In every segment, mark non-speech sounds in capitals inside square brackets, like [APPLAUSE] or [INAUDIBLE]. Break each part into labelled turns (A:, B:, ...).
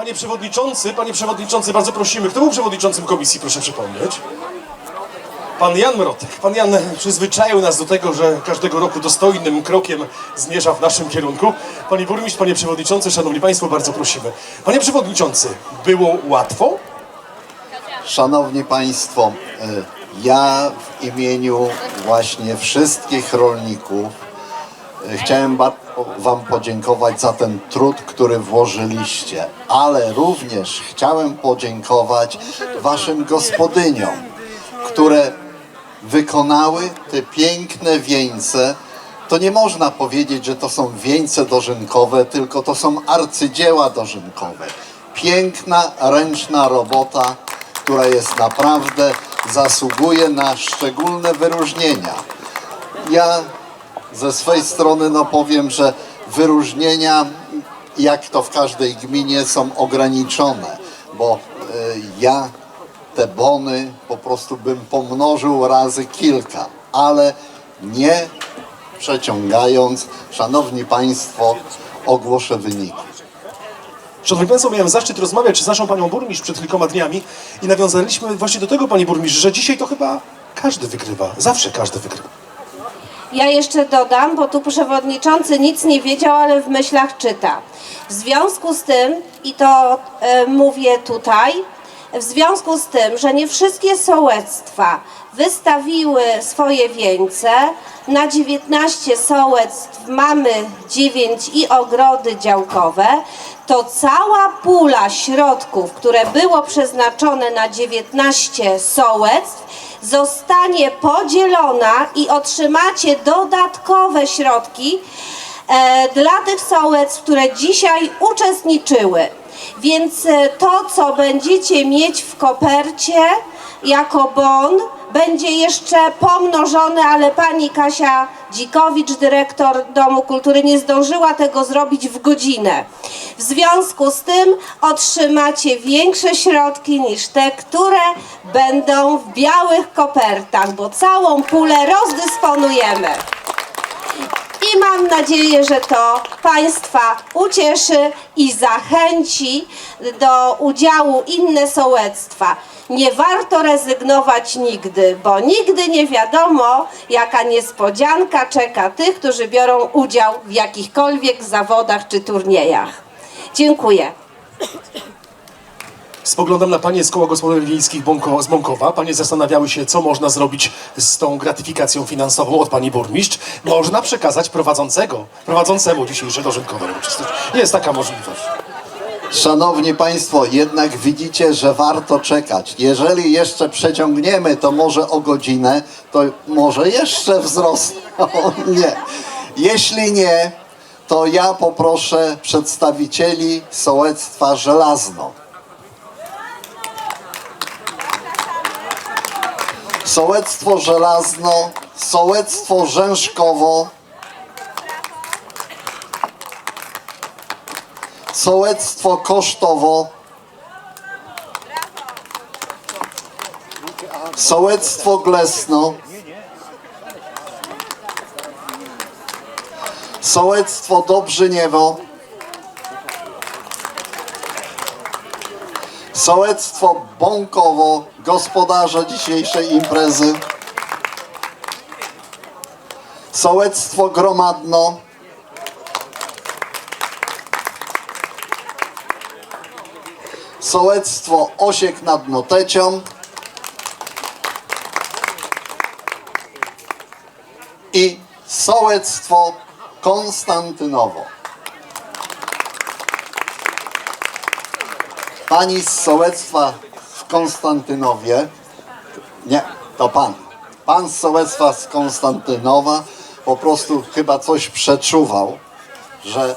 A: Panie przewodniczący, panie przewodniczący, bardzo prosimy. Kto był przewodniczącym komisji, proszę przypomnieć? Pan Jan Mrotek. Pan Jan przyzwyczaił nas do tego, że każdego roku dostojnym krokiem zmierza w naszym kierunku. Panie burmistrz, panie przewodniczący, szanowni państwo, bardzo prosimy. Panie przewodniczący, było łatwo?
B: Szanowni Państwo, e, ja w imieniu właśnie wszystkich rolników e, chciałem ba- Wam podziękować za ten trud, który włożyliście, ale również chciałem podziękować Waszym gospodyniom, które wykonały te piękne wieńce. To nie można powiedzieć, że to są wieńce dożynkowe, tylko to są arcydzieła dożynkowe. Piękna, ręczna robota, która jest naprawdę, zasługuje na szczególne wyróżnienia. Ja ze swej strony no powiem, że wyróżnienia, jak to w każdej gminie, są ograniczone, bo e, ja te bony po prostu bym pomnożył razy kilka, ale nie przeciągając, szanowni państwo, ogłoszę wyniki.
A: Szanowni Państwo, miałem zaszczyt rozmawiać z naszą panią burmistrz przed kilkoma dniami i nawiązaliśmy właśnie do tego, pani burmistrz, że dzisiaj to chyba każdy wygrywa. Zawsze każdy wygrywa.
C: Ja jeszcze dodam, bo tu przewodniczący nic nie wiedział, ale w myślach czyta. W związku z tym, i to e, mówię tutaj, w związku z tym, że nie wszystkie sołectwa wystawiły swoje wieńce, na 19 sołectw mamy 9 i ogrody działkowe, to cała pula środków, które było przeznaczone na 19 sołectw, zostanie podzielona i otrzymacie dodatkowe środki e, dla tych sołectw, które dzisiaj uczestniczyły. Więc e, to, co będziecie mieć w kopercie jako bon, będzie jeszcze pomnożone, ale pani Kasia Dzikowicz, dyrektor Domu Kultury, nie zdążyła tego zrobić w godzinę. W związku z tym otrzymacie większe środki niż te, które będą w białych kopertach, bo całą pulę rozdysponujemy. I mam nadzieję, że to Państwa ucieszy i zachęci do udziału inne sołectwa. Nie warto rezygnować nigdy, bo nigdy nie wiadomo, jaka niespodzianka czeka tych, którzy biorą udział w jakichkolwiek zawodach czy turniejach. Dziękuję.
A: Spoglądam na panie z koła gospodyń wiejskich Bąko, z Bąkowa. Panie zastanawiały się, co można zrobić z tą gratyfikacją finansową od pani burmistrz. Można przekazać prowadzącego, prowadzącemu dzisiejsze dożynkowe uroczystości. Jest taka możliwość.
B: Szanowni Państwo, jednak widzicie, że warto czekać. Jeżeli jeszcze przeciągniemy to może o godzinę, to może jeszcze wzrosną. [LAUGHS] Nie. Jeśli nie, to ja poproszę przedstawicieli sołectwa Żelazno. Sołectwo Żelazno, sołectwo Rzęszkowo, sołectwo Kosztowo, sołectwo Glesno, sołectwo Dobrzyniewo, sołectwo Bąkowo, gospodarze dzisiejszej imprezy, sołectwo Gromadno, sołectwo Osiek nad Notecią i sołectwo Konstantynowo. Pani z sołectwa w Konstantynowie, nie, to pan, pan z sołectwa z Konstantynowa po prostu chyba coś przeczuwał, że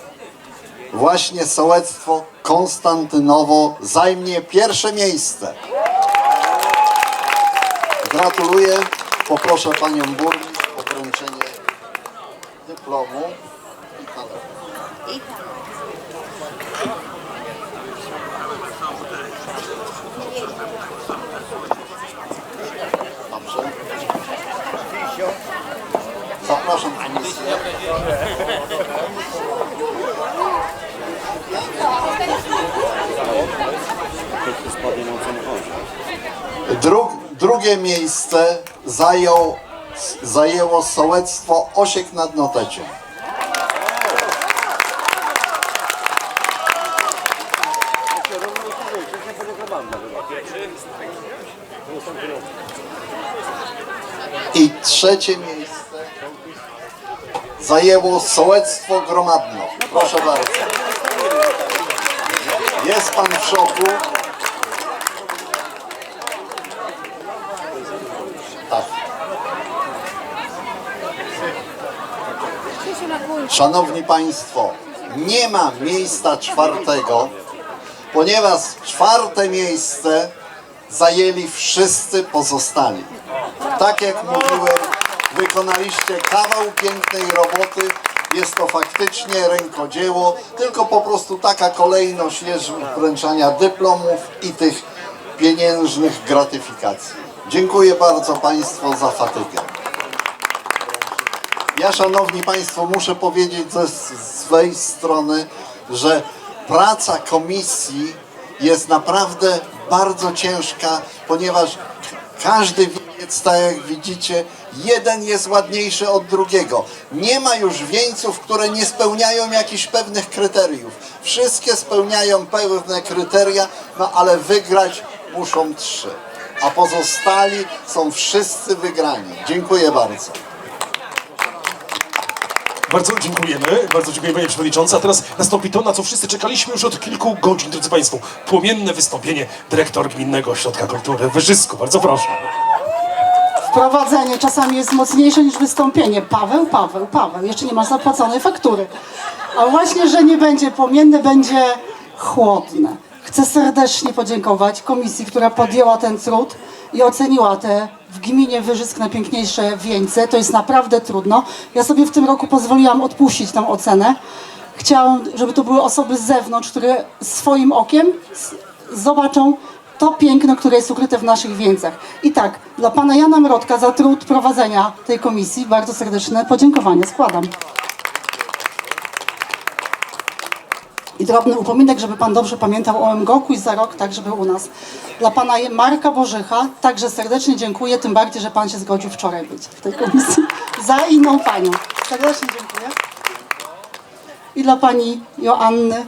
B: właśnie sołectwo Konstantynowo zajmie pierwsze miejsce. Gratuluję. Poproszę panią burmistrz plomu i. I. Tak. Dobrze. Zapraszam komisję. Drug, drugie miejsce zajął zajęło sołectwo Osiek nad Noteciem. I trzecie miejsce zajęło sołectwo Gromadno. Proszę bardzo. Jest pan w szoku? Szanowni Państwo, nie ma miejsca czwartego, ponieważ czwarte miejsce zajęli wszyscy pozostali. Tak jak mówiłem, wykonaliście kawał pięknej roboty. Jest to faktycznie rękodzieło, tylko po prostu taka kolejność jest wręczania dyplomów i tych pieniężnych gratyfikacji. Dziękuję bardzo Państwu za fatygę. Ja, Szanowni Państwo, muszę powiedzieć ze swej strony, że praca komisji jest naprawdę bardzo ciężka, ponieważ każdy wieniec, tak jak widzicie, jeden jest ładniejszy od drugiego. Nie ma już wieńców, które nie spełniają jakichś pewnych kryteriów. Wszystkie spełniają pewne kryteria, no ale wygrać muszą trzy. A pozostali są wszyscy wygrani. Dziękuję bardzo.
A: Bardzo dziękujemy, bardzo dziękuję Panie Przewodniczący. A teraz nastąpi to, na co wszyscy czekaliśmy już od kilku godzin, drodzy Państwo. Płomienne wystąpienie dyrektor Gminnego Ośrodka Kultury w Wyżysku. Bardzo proszę.
D: Wprowadzenie czasami jest mocniejsze niż wystąpienie. Paweł, Paweł, Paweł. Jeszcze nie ma zapłaconej faktury. A właśnie, że nie będzie płomienne, będzie chłodne. Chcę serdecznie podziękować komisji, która podjęła ten trud i oceniła te w gminie Wyżysk najpiękniejsze wieńce. To jest naprawdę trudno. Ja sobie w tym roku pozwoliłam odpuścić tę ocenę. Chciałam, żeby to były osoby z zewnątrz, które swoim okiem zobaczą to piękno, które jest ukryte w naszych wieńcach. I tak, dla pana Jana Mrodka za trud prowadzenia tej komisji bardzo serdeczne podziękowanie składam. I drobny upominek, żeby pan dobrze pamiętał o MGOK-u i za rok tak, żeby u nas. Dla pana Marka Bożycha także serdecznie dziękuję, tym bardziej, że pan się zgodził wczoraj być w tej komisji. Za inną panią. Serdecznie dziękuję. I dla pani Joanny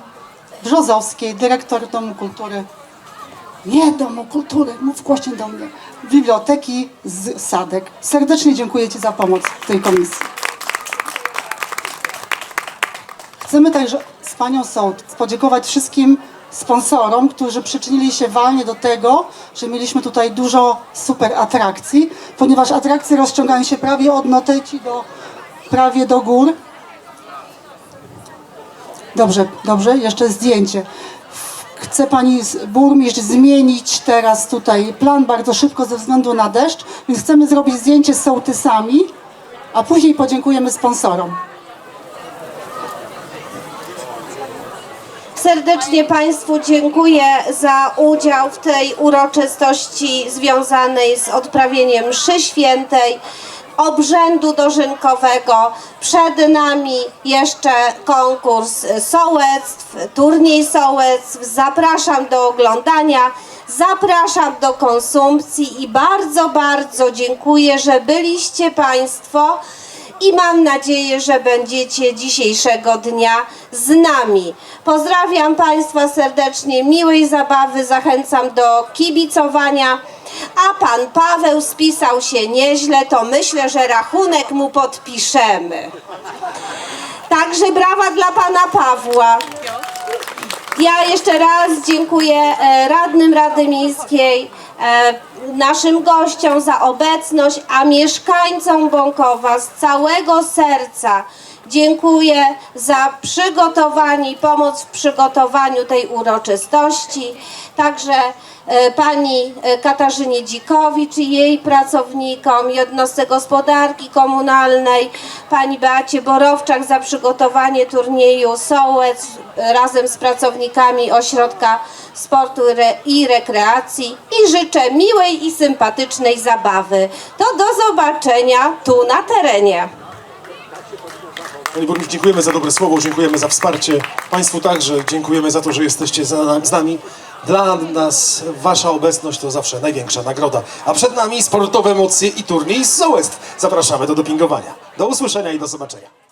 D: Brzozowskiej, dyrektor Domu Kultury nie Domu Kultury, mów głośniej do mnie. Biblioteki z Sadek. Serdecznie dziękuję Ci za pomoc w tej komisji. Chcemy także z Panią Sołtys podziękować wszystkim sponsorom, którzy przyczynili się walnie do tego, że mieliśmy tutaj dużo super atrakcji, ponieważ atrakcje rozciągają się prawie od Noteci do prawie do gór. Dobrze, dobrze, jeszcze zdjęcie. Chce pani burmistrz zmienić teraz tutaj plan bardzo szybko ze względu na deszcz, więc chcemy zrobić zdjęcie z sołtysami, a później podziękujemy sponsorom.
C: Serdecznie Państwu dziękuję za udział w tej uroczystości związanej z odprawieniem mszy świętej, obrzędu dożynkowego. Przed nami jeszcze konkurs sołectw, turniej sołectw. Zapraszam do oglądania, zapraszam do konsumpcji i bardzo, bardzo dziękuję, że byliście Państwo i mam nadzieję, że będziecie dzisiejszego dnia z nami. Pozdrawiam Państwa serdecznie, miłej zabawy, zachęcam do kibicowania. A pan Paweł spisał się nieźle, to myślę, że rachunek mu podpiszemy. Także brawa dla pana Pawła. Ja jeszcze raz dziękuję e, radnym Rady Miejskiej, naszym gościom za obecność, a mieszkańcom Bąkowa z całego serca dziękuję za przygotowanie i pomoc w przygotowaniu tej uroczystości. Także e, pani e, Katarzynie Dzikowicz i jej pracownikom, jednostce gospodarki komunalnej, pani Beacie Borowczak za przygotowanie turnieju Sołec e, razem z pracownikami Ośrodka Sportu i Rekreacji i życzę miłej i sympatycznej zabawy. To do zobaczenia tu na terenie.
A: Panie burmistrzu, dziękujemy za dobre słowo, dziękujemy za wsparcie. Państwu także dziękujemy za to, że jesteście z nami. Dla nas wasza obecność to zawsze największa nagroda. A przed nami sportowe emocje i turniej z Sołectw. Zapraszamy do dopingowania. Do usłyszenia i do zobaczenia.